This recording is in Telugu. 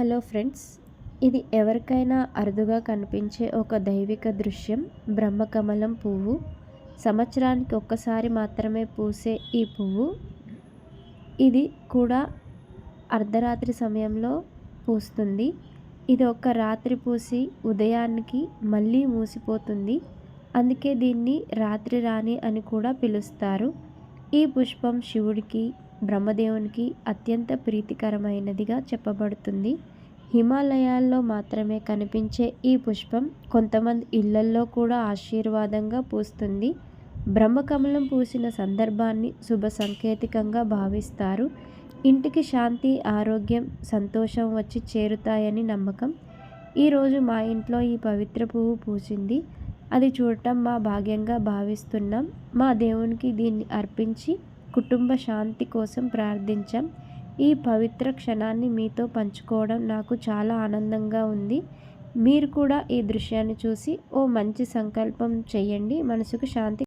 హలో ఫ్రెండ్స్ ఇది ఎవరికైనా అరుదుగా కనిపించే ఒక దైవిక దృశ్యం బ్రహ్మకమలం పువ్వు. సంవత్సరానికి ఒక్కసారి మాత్రమే పూసే ఈ పువ్వు. ఇది కూడా అర్ధరాత్రి సమయంలో పూస్తుంది. ఇది ఒక రాత్రి పూసి ఉదయానికి మళ్ళీ మూసిపోతుంది. అందుకే దీన్ని రాత్రి రాణి అని కూడా పిలుస్తారు. ఈ పుష్పం శివుడికి బ్రహ్మదేవునికి అత్యంత ప్రీతికరమైనదిగా చెప్పబడుతుంది. హిమాలయాల్లో మాత్రమే కనిపించే ఈ పుష్పం కొంతమంది ఇళ్ళల్లో కూడా ఆశీర్వాదంగా పూస్తుంది. బ్రహ్మకమలం పూసిన సందర్భాన్ని శుభ సంకేతికంగా భావిస్తారు. ఇంటికి శాంతి ఆరోగ్యం సంతోషం వచ్చి చేరుతాయని నమ్మకం. ఈరోజు మా ఇంట్లో ఈ పవిత్ర పువ్వు పూసింది. అది చూడటం మా భాగ్యంగా భావిస్తున్నాం. మా దేవునికి దీన్ని అర్పించి కుటుంబ శాంతి కోసం ప్రార్థించాం. ఈ పవిత్ర క్షణాన్ని మీతో పంచుకోవడం నాకు చాలా ఆనందంగా ఉంది. మీరు కూడా ఈ దృశ్యాన్ని చూసి ఓ మంచి సంకల్పం చేయండి. మనసుకు శాంతి